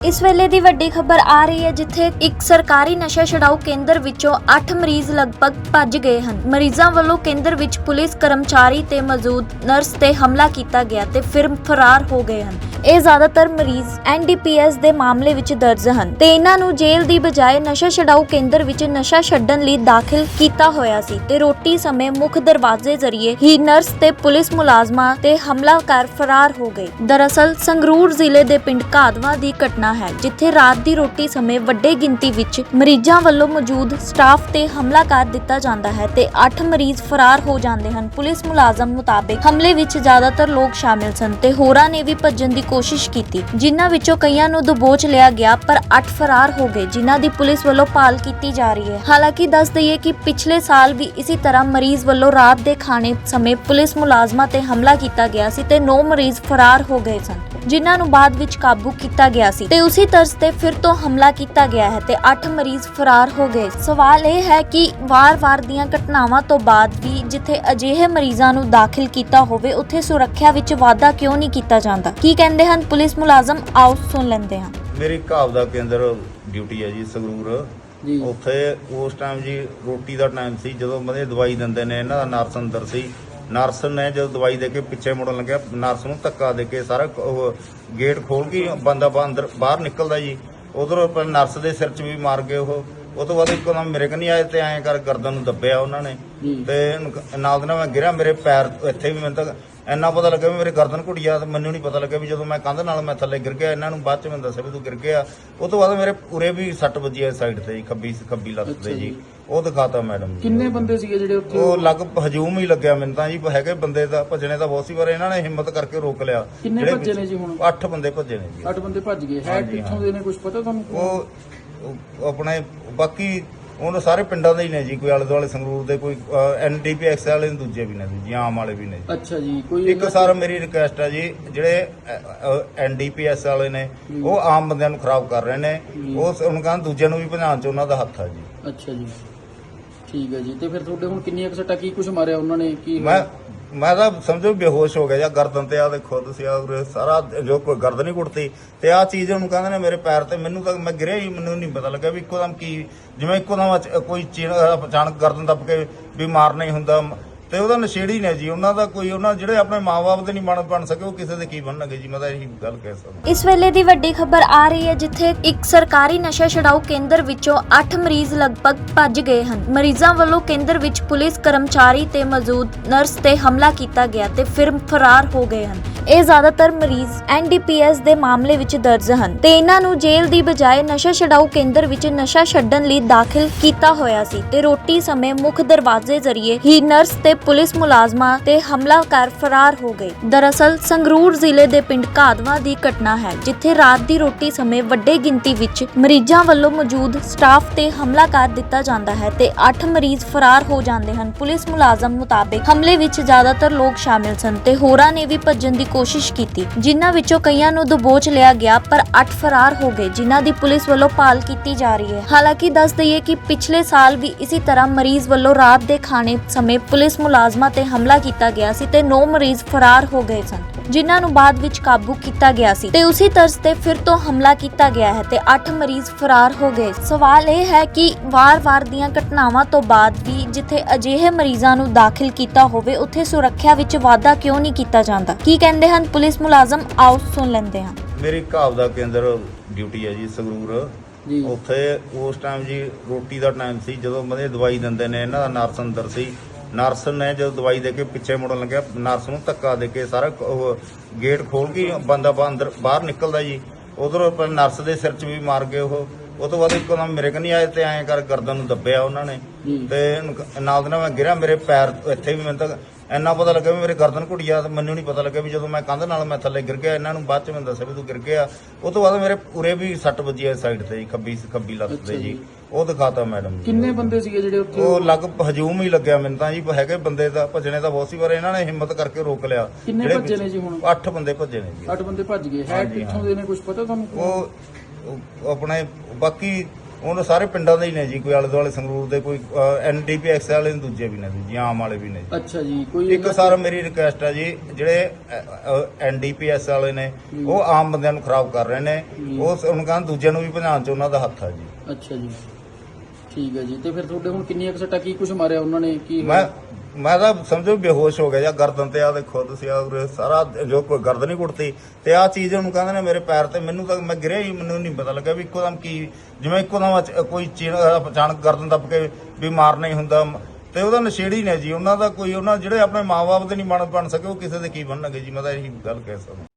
ਇਸ ਵੇਲੇ ਦੀ ਵੱਡੀ ਖਬਰ ਆ ਰਹੀ ਹੈ ਜਿੱਥੇ ਇੱਕ ਸਰਕਾਰੀ ਨਸ਼ਾ ਛਡਾਊ ਕੇਂਦਰ ਵਿੱਚੋਂ 8 ਮਰੀਜ਼ ਲਗਭਗ ਭੱਜ ਗਏ ਹਨ। ਮਰੀਜ਼ਾਂ ਵੱਲੋਂ ਕੇਂਦਰ ਵਿੱਚ ਪੁਲਿਸ ਕਰਮਚਾਰੀ ਤੇ ਮੌਜੂਦ ਨਰਸ ਤੇ ਹਮਲਾ ਕੀਤਾ ਗਿਆ ਤੇ ਫਿਰ ਫਰਾਰ ਹੋ ਗਏ ਹਨ। ਇਹ ਜ਼ਿਆਦਾਤਰ ਮਰੀਜ਼ ਐਨਡੀਪੀਐਸ ਦੇ ਮਾਮਲੇ ਵਿੱਚ ਦਰਜ ਹਨ ਤੇ ਇਹਨਾਂ ਨੂੰ ਜੇਲ੍ਹ ਦੀ ਬਜਾਏ ਨਸ਼ਾ ਛਡਾਊ ਕੇਂਦਰ ਵਿੱਚ ਨਸ਼ਾ ਛੱਡਣ ਲਈ ਦਾਖਲ ਕੀਤਾ ਹੋਇਆ ਸੀ ਤੇ ਰੋਟੀ ਸਮੇਂ ਮੁੱਖ ਦਰਵਾਜ਼ੇ ਜ਼ਰੀਏ ਹੀ ਨਰਸ ਤੇ ਪੁਲਿਸ ਮੁਲਾਜ਼ਮਾਂ ਤੇ ਹਮਲਾ ਕਰ ਫਰਾਰ ਹੋ ਗਏ। ਦਰਅਸਲ, ਸੰਗਰੂਰ ਜ਼ਿਲ੍ਹੇ ਦੇ ਪਿੰਡ ਘਾਦਵਾ ਦੀ ਘਟਨਾ ਹੈ, ਜਿੱਥੇ ਰਾਤ ਦੀ ਰੋਟੀ ਸਮੇਂ ਵੱਡੇ ਗਿਣਤੀ ਵਿੱਚ ਮਰੀਜ਼ਾਂ ਵੱਲੋਂ ਮੌਜੂਦ ਸਟਾਫ ਤੇ ਹਮਲਾ ਕਰ ਦਿੱਤਾ ਜਾਂਦਾ ਹੈ ਤੇ 8 ਮਰੀਜ਼ ਫਰਾਰ ਹੋ ਜਾਂਦੇ ਹਨ। ਪੁਲਿਸ ਮੁਲਾਜ਼ਮ ਮੁਤਾਬਕ ਹਮਲੇ ਵਿੱਚ ਜ਼ਿਆਦਾਤਰ ਲੋਕ ਸ਼ਾਮਿਲ ਸਨ ਤੇ ਹੋਰਾਂ ਨੇ ਵੀ ਭੱਜਣ ਦੀ ਕੋਸ਼ਿਸ਼ ਕੀਤੀ, ਜਿਨ੍ਹਾਂ ਵਿੱਚੋਂ ਕਈਆਂ ਨੂੰ ਦਬੋਚ ਲਿਆ ਗਿਆ, ਪਰ 8 ਫਰਾਰ ਹੋ ਗਏ, ਜਿਨ੍ਹਾਂ ਦੀ ਪੁਲਿਸ ਵੱਲੋਂ ਭਾਲ ਕੀਤੀ ਜਾ ਰਹੀ ਹੈ। ਹਾਲਾਂਕਿ ਦੱਸ ਦਈਏ ਕਿ ਪਿਛਲੇ ਸਾਲ ਵੀ ਇਸੇ ਤਰ੍ਹਾਂ ਮਰੀਜ਼ ਵੱਲੋਂ ਰਾਤ ਦੇ ਖਾਣੇ ਸਮੇਂ ਪੁਲਿਸ ਮੁਲਾਜ਼ਮਾਂ ਤੇ ਹਮਲਾ ਕੀਤਾ ਗਿਆ ਸੀ ਤੇ 9 ਮਰੀਜ਼ ਫਰਾਰ ਹੋ ਗਏ ਸਨ, ਜਿਨ੍ਹਾਂ ਨੂੰ ਬਾਅਦ ਵਿੱਚ ਕਾਬੂ ਕੀਤਾ ਗਿਆ ਸੀ। ਤੇ ਉਸੇ ਤਰਜ਼ ਤੇ ਫਿਰ ਤੋਂ ਹਮਲਾ ਕੀਤਾ ਗਿਆ ਹੈ ਤੇ 8 ਮਰੀਜ਼ ਫਰਾਰ ਹੋ ਗਏ। ਸਵਾਲ ਇਹ ਹੈ ਕਿ ਵਾਰ-ਵਾਰ ਦੀਆਂ ਘਟਨਾਵਾਂ ਤੋਂ ਬਾਅਦ ਵੀ ਜਿੱਥੇ ਅਜਿਹੇ ਮਰੀਜ਼ਾਂ ਨੂੰ ਦਾਖਲ ਕੀਤਾ ਹੋਵੇ, ਉੱਥੇ ਸੁਰੱਖਿਆ ਵਿੱਚ ਵਾਧਾ ਕਿਉਂ ਨਹੀਂ ਕੀਤਾ ਜਾਂਦਾ? ਕੀ ਕਹਿੰਦੇ ਹਨ ਪੁਲਿਸ ਮੁਲਾਜ਼ਮ ਆਓ ਸੁਣ ਲੈਂਦੇ ਹਾਂ। ਮੇਰੀ ਘਾਬ ਦਾ ਕੇਂਦਰ ਡਿਊਟੀ ਹੈ ਜੀ ਸੰਗਰੂਰ। ਜੀ। ਉੱਥੇ ਉਸ ਟਾਈਮ ਜੀ ਰੋਟੀ ਦਾ ਟਾਈਮ ਸੀ ਜਦੋਂ ਬੰਦੇ ਦਵਾਈ ਦਿੰਦੇ ਨੇ ਇਹਨਾਂ ਦਾ ਨਰਸ ਅੰਦਰ ਸੀ। ਨਰਸ ਨੇ ਜਦੋਂ ਦਵਾਈ ਦੇ ਕੇ ਪਿੱਛੇ ਮੁੜਨ ਲੱਗਿਆ ਨਰਸ ਨੂੰ ਧੱਕਾ ਦੇ ਕੇ ਸਾਰਾ ਉਹ ਗੇਟ ਖੋਲ ਕੇ ਬੰਦਾ ਅੰਦਰ ਬਾਹਰ ਨਿਕਲਦਾ ਜੀ। ਉਧਰ ਨਰਸ ਦੇ ਸਿਰ 'ਚ ਵੀ ਮਾਰ ਗਏ ਉਹ। ਉਹ ਤੋਂ ਬਾਅਦ ਇੱਕੋ ਦਮ ਮੇਰੇ ਕਨੀ ਆਏ ਤੇ ਐਂ ਕਰ ਗਰਦਨ ਨੂੰ ਦੱਬਿਆ ਉਹਨਾਂ ਨੇ। ਤੇ ਨਾਲ ਦੇ ਨਾਲ ਮੈਂ ਗਿਰਿਆ ਮੇਰੇ ਪੈਰ ਇੱਥੇ ਵੀ ਮੈਨੂੰ ਤਾਂ ਇੰਨਾ ਪਤਾ ਲੱਗਾ ਵੀ ਮੇਰੇ ਗਰਦਨ ਘੁੱਟਿਆ ਤੇ ਮੈਨੂੰ ਨਹੀਂ ਪਤਾ ਲੱਗਾ ਵੀ ਜਦੋਂ ਮੈਂ ਕੰਧ ਨਾਲ ਮੈਂ ਥੱਲੇ ਗਿਰ ਗਿਆ ਇਹਨਾਂ ਨੂੰ ਬਾਅਦ ਚ ਮੈਨੂੰ ਦੱਸਿਆ ਵੀ ਤੂੰ ਗਿਰ ਗਿਆ ਉਹ ਤੋਂ ਬਾਅਦ ਮੇਰੇ ਉਰੇ ਵੀ ਸੱਟ ਵੱਜੀ ਹੈ ਸਾਈਡ ਤੇ ਜੀ ਖੱਬੀ ਖੱਬੀ ਲੱਤ ਤੇ ਜੀ। ਉਹ ਦਿਖਾਤਾ ਮੈਡਮ ਜੀ। ਕਿੰਨੇ ਬੰਦੇ ਸੀਗੇ ਜਿਹੜੇ ਉੱਥੇ ਉਹ ਲੱਗ ਹਜੂਮ ਹੀ ਲੱਗਿਆ ਮੈਨੂੰ ਤਾਂ ਜੀ ਹੈਗੇ ਬੰਦੇ ਦਾ ਭੱਜਣੇ ਤਾਂ ਬਹੁਤ ਸੀ ਪਰ ਇਹਨਾਂ ਨੇ ਹਿੰਮਤ ਕਰਕੇ ਰੋਕ ਲਿਆ ਕਿੰਨੇ ਭੱਜੇ ਨੇ ਜੀ ਹੁਣ? 8 ਬੰਦੇ ਭੱਜੇ ਨੇ ਜੀ 8 ਬੰਦੇ ਭੱਜ ਗਏ ਹੈ ਕਿੱਥੋਂ। ਦੇ ਨੇ ਕੁਝ ਪਤਾ ਤੁਹਾਨੂੰ ਉਹ ਆਪਣੇ ਬਾਕੀ ਉਹਨਾਂ ਸਾਰੇ ਪਿੰਡਾਂ ਦੇ ਹੀ ਨੇ ਜੀ ਕੋਈ ਆਲੇ ਦੁਆਲੇ ਸੰਗਰੂਰ ਦੇ ਕੋਈ ਐਨਡੀਪੀਐਕਸ ਵਾਲੇ ਨੇ ਦੂਜੇ ਵੀ ਨੇ ਜੀ ਆਮ ਵਾਲੇ ਵੀ ਨੇ ਜੀ। ਅੱਛਾ ਜੀ ਕੋਈ ਇੱਕ ਸਰ ਮੇਰੀ ਰਿਕੁਐਸਟ ਹੈ ਜੀ ਜਿਹੜੇ ਐਨਡੀਪੀਐਸ ਵਾਲੇ ਨੇ ਉਹ ਆਮ ਬੰਦਿਆਂ ਨੂੰ ਖਰਾਬ ਕਰ ਰਹੇ ਨੇ ਉਹ ਉਹਨਾਂ ਕਹਿੰਦੇ ਦੂਜਿਆਂ ਨੂੰ ਵੀ ਭਜਾਉਣ ਚ ਉਹਨਾਂ ਦਾ ਹੱਥ ਹੈ ਜੀ। ਅੱਛਾ ਜੀ। ਠੀਕ ਹੈ ਜੀ ਤੇ ਫਿਰ ਤੁਹਾਡੇ ਹੁਣ ਕਿੰਨੀਆਂ ਕੁ ਸੱਟਾਂ ਕੀ ਕੁਝ ਮਾਰਿਆ ਉਹਨਾਂ ਨੇ ਕੀ ਮੈਂ ਮੈਂ ਤਾਂ ਸਮਝੋ ਬੇਹੋਸ਼ ਹੋ ਗਿਆ ਜਾਂ ਗਰਦਨ ਤੇ ਆ ਦੇਖੋ ਤੁਸੀਂ ਆ ਉਰੇ ਸਾਰਾ ਜੋ ਕੋਈ ਗਰਦਨ ਹੀ ਕੁੱਟਤੀ ਤੇ ਆ ਚੀਜ਼ ਉਹਨੂੰ ਕਹਿੰਦੇ ਨੇ ਮੇਰੇ ਪੈਰ ਤੇ ਮੈਨੂੰ ਤਾਂ ਮੈਂ ਗਿਰਿਆ ਹੀ, ਮੈਨੂੰ ਨਹੀਂ ਪਤਾ ਲੱਗਾ ਵੀ ਇੱਕੋ ਦਮ ਕੀ, ਜਿਵੇਂ ਇੱਕੋ ਦਮ ਅਚ- ਕੋਈ ਚੀਨ ਅਚਾਨਕ ਗਰਦਨ ਦੱਬ ਕੇ ਵੀ ਮਾਰਨਾ ਹੀ ਹੁੰਦਾ ਤੇ ਉਹਦਾ ਨਸ਼ੇੜੀ ਨੇ ਜੀ, ਉਹਨਾਂ ਦਾ ਕੋਈ, ਉਹਨਾਂ ਜਿਹੜੇ ਆਪਣੇ ਮਾਪੇ ਦੇ ਨਹੀਂ ਬਣ ਬਣ ਸਕੇ, ਉਹ ਕਿਸੇ ਦੇ ਕੀ ਬਣਨਗੇ ਜੀ? ਮੈਂ ਤਾਂ ਇਹੀ ਗੱਲ ਕਹਿ ਸਕਦਾ। ਇਸ ਵੇਲੇ ਦੀ ਵੱਡੀ ਖਬਰ ਆ ਰਹੀ ਹੈ ਜਿੱਥੇ ਇੱਕ ਸਰਕਾਰੀ ਨਸ਼ਾ ਛਡਾਊ ਕੇਂਦਰ ਵਿੱਚੋਂ 8 ਮਰੀਜ਼ ਲਗਭਗ ਭੱਜ ਗਏ ਹਨ। ਮਰੀਜ਼ਾਂ ਵੱਲੋਂ ਕੇਂਦਰ ਵਿੱਚ ਪੁਲਿਸ ਕਰਮਚਾਰੀ ਤੇ ਮੌਜੂਦ ਨਰਸ ਤੇ ਹਮਲਾ ਕੀਤਾ ਗਿਆ ਤੇ ਫਿਰ ਫਰਾਰ ਹੋ ਗਏ ਹਨ। ਇਹ ਜ਼ਿਆਦਾਤਰ ਮਰੀਜ਼ ਐਨਡੀਪੀਐਸ ਦੇ ਮਾਮਲੇ ਵਿੱਚ ਦਰਜ ਹਨ ਤੇ ਇਹਨਾਂ ਨੂੰ ਜੇਲ੍ਹ ਦੀ ਬਜਾਏ ਨਸ਼ਾ ਛਡਾਊ ਕੇਂਦਰ ਵਿੱਚ ਨਸ਼ਾ ਛੱਡਣ ਲਈ ਦਾਖਲ ਕੀਤਾ ਹੋਇਆ ਸੀ ਤੇ ਰੋਟੀ ਸਮੇਂ ਮੁੱਖ ਦਰਵਾਜ਼ੇ ਜ਼ਰੀਏ ਹੀ ਨਰਸ ਤੇ ਪੁਲਿਸ ਮੁਲਾਜ਼ਮਾਂ ਤੇ ਹਮਲਾ ਕਰ ਫਰਾਰ ਹੋ ਗਏ। ਦਰਅਸਲ, ਸੰਗਰੂਰ ਜ਼ਿਲ੍ਹੇ ਦੇ ਪਿੰਡ ਘਾਦਵਾ ਦੀ ਘਟਨਾ ਹੈ, ਜਿੱਥੇ ਰਾਤ ਦੀ ਰੋਟੀ ਸਮੇਂ ਵੱਡੇ ਗਿਣਤੀ ਵਿੱਚ ਮਰੀਜ਼ਾਂ ਵੱਲੋਂ ਮੌਜੂਦ ਸਟਾਫ ਤੇ ਹਮਲਾ ਕਰ ਦਿੱਤਾ ਜਾਂਦਾ ਹੈ ਤੇ 8 ਮਰੀਜ਼ ਫਰਾਰ ਹੋ ਜਾਂਦੇ ਹਨ। ਪੁਲਿਸ ਮੁਲਾਜ਼ਮ ਮੁਤਾਬਕ ਹਮਲੇ ਵਿੱਚ ਜ਼ਿਆਦਾਤਰ ਲੋਕ ਸ਼ਾਮਿਲ ਸਨ ਤੇ ਹੋਰਾਂ ਨੇ ਵੀ ਭੱਜਣ ਦੀ ਕੋਸ਼ਿਸ਼ ਕੀਤੀ, ਜਿਨ੍ਹਾਂ ਵਿੱਚੋਂ ਕਈਆਂ ਨੂੰ ਦਬੋਚ ਲਿਆ ਗਿਆ, ਪਰ 8 ਫਰਾਰ ਹੋ ਗਏ, ਜਿਨ੍ਹਾਂ ਦੀ ਪੁਲਿਸ ਵੱਲੋਂ ਭਾਲ ਕੀਤੀ ਜਾ ਰਹੀ ਹੈ। ਹਾਲਾਂਕਿ, ਦੱਸ ਦਈਏ ਕਿ ਪਿਛਲੇ ਸਾਲ ਵੀ ਇਸੇ ਤਰ੍ਹਾਂ ਮਰੀਜ਼ ਵੱਲੋਂ ਰਾਤ ਦੇ ਖਾਣੇ ਸਮੇਂ ਪੁਲਿਸ ਮੁਲਾਜ਼ਮਾਂ ਤੇ ਹਮਲਾ ਕੀਤਾ ਗਿਆ ਸੀ ਤੇ 9 ਮਰੀਜ਼ ਫਰਾਰ ਹੋ ਗਏ ਸਨ ਜਿਨ੍ਹਾਂ ਨੂੰ ਬਾਅਦ ਵਿੱਚ ਕਾਬੂ ਕੀਤਾ ਗਿਆ ਸੀ। ਤੇ ਉਸੇ ਤਰਜ਼ ਤੇ ਫਿਰ ਤੋਂ ਹਮਲਾ ਕੀਤਾ ਗਿਆ ਹੈ ਤੇ 8 ਮਰੀਜ਼ ਫਰਾਰ ਹੋ ਗਏ। ਸਵਾਲ ਇਹ ਹੈ ਕਿ ਵਾਰ-ਵਾਰ ਦੀਆਂ ਘਟਨਾਵਾਂ ਤੋਂ ਬਾਅਦ ਵੀ ਜਿੱਥੇ ਅਜਿਹੇ ਮਰੀਜ਼ਾਂ ਨੂੰ ਦਾਖਲ ਕੀਤਾ ਹੋਵੇ ਉੱਥੇ ਸੁਰੱਖਿਆ ਵਿੱਚ ਵਾਧਾ ਕਿਉਂ ਨਹੀਂ ਕੀਤਾ ਜਾਂਦਾ? ਕੀ ਕਹਿੰਦੇ ਹਨ ਪੁਲਿਸ ਮੁਲਾਜ਼ਮ? ਆਓ ਸੁਣ ਲੈਂਦੇ ਹਾਂ। ਮੇਰੀ ਘਾਬ ਦਾ ਕੇਂਦਰ ਡਿਊਟੀ ਹੈ ਜੀ ਸੰਗਰੂਰ। ਜੀ। ਉੱਥੇ ਉਸ ਟਾਈਮ ਜੀ ਰੋਟੀ ਦਾ ਟਾਈਮ ਸੀ ਜਦੋਂ ਬੰਦੇ ਦਵਾਈ ਦਿੰਦੇ ਨੇ ਇਹਨਾਂ ਦਾ ਨਰਸ ਅੰਦਰ ਸੀ। ਨਰਸ ਨੇ ਜਦੋਂ ਦਵਾਈ ਦੇ ਕੇ ਪਿੱਛੇ ਮੁੜਨ ਲੱਗਿਆ, ਨਰਸ ਨੂੰ ਧੱਕਾ ਦੇ ਕੇ ਸਾਰਾ ਉਹ ਗੇਟ ਖੋਲ ਕੇ ਬੰਦਾ ਬਾ- ਅੰਦਰ ਬਾਹਰ ਨਿਕਲਦਾ ਜੀ। ਉਧਰ ਨਰਸ ਦੇ ਸਿਰ 'ਚ ਵੀ ਮਾਰ ਗਏ ਉਹ। ਉਹ ਤੋਂ ਬਾਅਦ ਇੱਕੋ ਦਮ ਮੇਰੇ ਕਨੀ ਆਏ ਤੇ ਐਂ ਕਰ ਗਰਦਨ ਨੂੰ ਦੱਬਿਆ ਉਹਨਾਂ ਨੇ। ਤੇ ਨਾਲ ਦੇ ਨਾਲ ਮੈਂ ਗਿਰਿਆ ਮੇਰੇ ਪੈਰ ਇੱਥੇ ਵੀ ਮੈਨੂੰ ਤਾਂ ਇੰਨਾ ਪਤਾ ਲੱਗਾ ਵੀ ਮੇਰੇ ਗਰਦਨ ਘੁੱਟਿਆ ਤੇ ਮੈਨੂੰ ਨਹੀਂ ਪਤਾ ਲੱਗਾ ਵੀ ਜਦੋਂ ਮੈਂ ਕੰਧ ਨਾਲ ਮੈਂ ਥੱਲੇ ਗਿਰ ਗਿਆ ਇਹਨਾਂ ਨੂੰ ਬਾਅਦ ਚ ਮੈਨੂੰ ਦੱਸਿਆ ਵੀ ਤੂੰ ਗਿਰ ਗਿਆ ਉਹ ਤੋਂ ਬਾਅਦ ਮੇਰੇ ਉਰੇ ਵੀ ਸੱਟ ਵੱਜੀ ਹੈ ਸਾਈਡ ਤੇ ਜੀ ਖੱਬੀ ਖੱਬੀ ਲੱਤ ਤੇ ਜੀ। ਉਹ ਦਿਖਾਤਾ ਮੈਡਮ ਜੀ। ਕਿੰਨੇ ਬੰਦੇ ਸੀਗੇ ਜਿਹੜੇ ਉੱਥੇ ਉਹ ਲੱਗ ਹਜੂਮ ਹੀ ਲੱਗਿਆ ਮੈਨੂੰ ਤਾਂ ਜੀ ਹੈਗੇ ਬੰਦੇ ਦਾ ਭੱਜਣੇ ਤਾਂ ਬਹੁਤ ਸੀ ਪਰ ਇਹਨਾਂ ਨੇ ਹਿੰਮਤ ਕਰਕੇ ਰੋਕ ਲਿਆ ਕਿੰਨੇ ਭੱਜੇ ਨੇ ਜੀ ਹੁਣ? 8 ਬੰਦੇ ਭੱਜੇ ਨੇ ਜੀ 8 ਬੰਦੇ ਭੱਜ ਗਏ ਹੈ ਹਾਂਜੀ, ਕਿੱਥੋਂ। ਦੇ ਨੇ ਕੁਝ ਪਤਾ ਤੁਹਾਨੂੰ ਉਹ ਉਹ ਆਪਣੇ ਬਾਕੀ ਉਹਨਾਂ ਸਾਰੇ ਪਿੰਡਾਂ ਦੇ ਹੀ ਨੇ ਜੀ ਕੋਈ ਆਲੇ ਦੁਆਲੇ ਸੰਗਰੂਰ ਦੇ ਕੋਈ ਐਨਡੀਪੀਐਕਸ ਵਾਲੇ ਨੇ ਦੂਜੇ ਵੀ ਨੇ ਜੀ ਆਮ ਵਾਲੇ ਵੀ ਨੇ ਜੀ। ਅੱਛਾ ਜੀ ਕੋਈ ਇੱਕ ਸਰ ਮੇਰੀ ਰਿਕੁਐਸਟ ਹੈ ਜੀ ਜਿਹੜੇ ਐਨਡੀਪੀਐਸ ਵਾਲੇ ਨੇ ਉਹ ਆਮ ਬੰਦਿਆਂ ਨੂੰ ਖਰਾਬ ਕਰ ਰਹੇ ਨੇ। ਉਹ ਉਹਨਾਂ ਕਹਿੰਦੇ ਦੂਜਿਆਂ ਨੂੰ ਵੀ ਭਜਾਉਣ ਚ ਉਹਨਾਂ ਦਾ ਹੱਥ ਹੈ ਜੀ। ਅੱਛਾ ਜੀ। ਠੀਕ ਹੈ ਜੀ ਤੇ ਫਿਰ ਤੁਹਾਡੇ ਹੁਣ ਕਿੰਨੀਆਂ ਸੱਟਾਂ ਕੀ ਕੁਝ ਮਾਰਿਆ ਉਹਨਾਂ ਨੇ ਕੀ ਮੈਂ ਮੈਂ ਤਾਂ ਸਮਝੋ ਬੇਹੋਸ਼ ਹੋ ਗਿਆ ਜਾਂ ਗਰਦਨ ਤੇ ਆ ਦੇਖੋ ਤੁਸੀਂ ਆ ਸਾਰਾ ਜੋ ਕੋਈ ਗਰਦਨ ਹੀ ਕੁੱਟਤੀ ਤੇ ਆ ਚੀਜ਼ ਉਹਨੂੰ ਕਹਿੰਦੇ ਨੇ ਮੇਰੇ ਪੈਰ ਤੇ, ਮੈਨੂੰ ਤਾਂ ਮੈਂ ਗਿਰਿਆ ਹੀ, ਮੈਨੂੰ ਨਹੀਂ ਪਤਾ ਲੱਗਾ ਵੀ ਇੱਕੋ ਦਮ ਕੀ, ਜਿਵੇਂ ਇੱਕੋ ਦਮ ਕੋਈ ਚੀਜ਼ ਅਚਾਨਕ ਗਰਦਨ ਦੱਬ ਕੇ ਵੀ ਮਾਰਨਾ ਹੀ ਹੁੰਦਾ। ਤੇ ਉਹਦਾ ਨਸ਼ੇੜੀ ਨੇ ਜੀ, ਉਹਨਾਂ ਦਾ ਕੋਈ, ਉਹਨਾਂ ਜਿਹੜੇ ਆਪਣੇ ਮਾਪੇ ਦੇ ਨਹੀਂ ਬਣ ਬਣ ਸਕੇ, ਉਹ ਕਿਸੇ ਦੇ ਕੀ ਬਣਨਗੇ ਜੀ? ਮੈਂ ਤਾਂ ਇਹੀ ਗੱਲ ਕਹਿ ਸਕਦਾ।